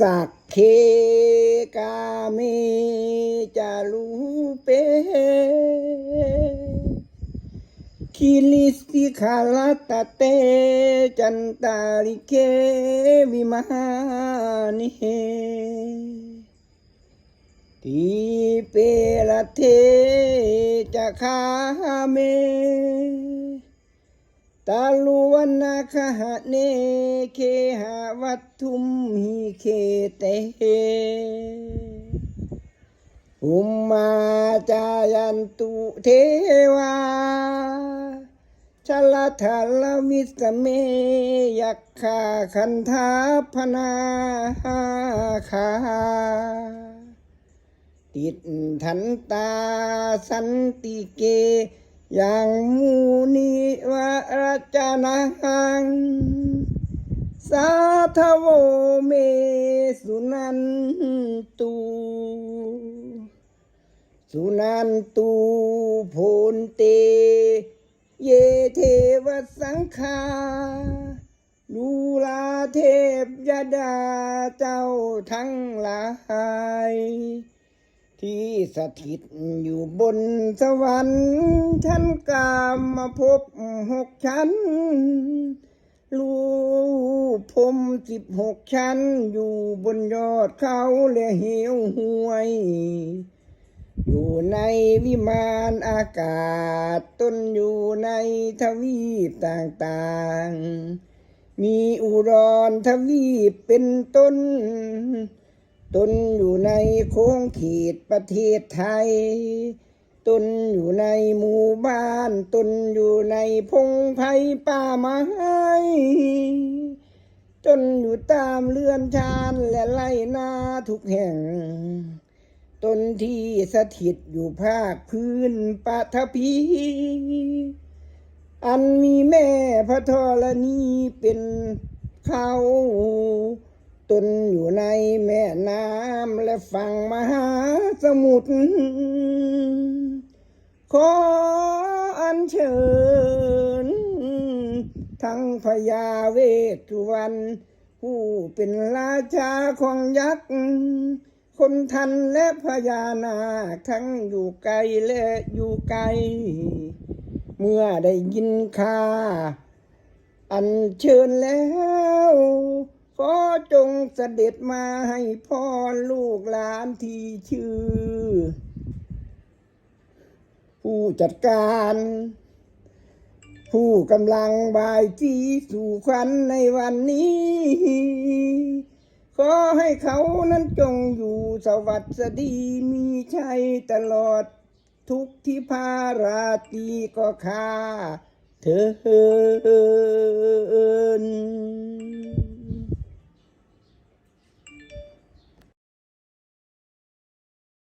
สักเคกาเมจารูเปคิลิสติคาลตเตจันตาริเควิมานิเฮทีเปละเทจะคาเม ตาลุวันนาคหะเนเคหาวัตถุมหิเคเตอุมมาจายันตุเทวาชลทัลวิสเมยักขาคันธาพนาคาติดทันตาสันติเก อย่างมูนิวร จนัง สาทโวเมสุนันตุสุนันตุโพนเต เยเทวสังคาลูลาเทพยดาเจ้าทั้งหลาย ที่สถิตอยู่บนสวรรค์ท่านกามมาพบหกชั้นลูพรมสิบหกชั้น อยู่บนยอดเขาและเหวห้วย อยู่ในวิมานอากาศ ต้นอยู่ในทวีปต่างๆ มีอุรอนทวีปเป็นต้น ตนอยู่ในโค้งขีดประเทศไทย ตนอยู่ในหมู่บ้าน ตนอยู่ในพงไพ่ป่าไม้ตนอยู่ตามเรือนชานและไร่นาทุกแห่ง ตนที่สถิตอยู่ภาคพื้นปฐพี อันมีแม่พระธรณีเป็นเขา ตนอยู่ในแม่น้ำและฝั่งมหาสมุทร ขออัญเชิญ ทั้งพญาเวทุวรรณผู้เป็นราชาของยักษ์ คนทันและพญานาคทั้งอยู่ไกลและอยู่ไกล เมื่อได้ยินข่าอันเชิญแล้ว อจงเสด็จมาให้พรลูกหลานที่ชื่อ ผู้จัดการ ผู้กำลังบายจีสู่ขวัญในวันนี้ ขอให้เขานั้นจงอยู่สวัสดีมีชัยตลอดทุกที่พาราตีก็ค่าเธอ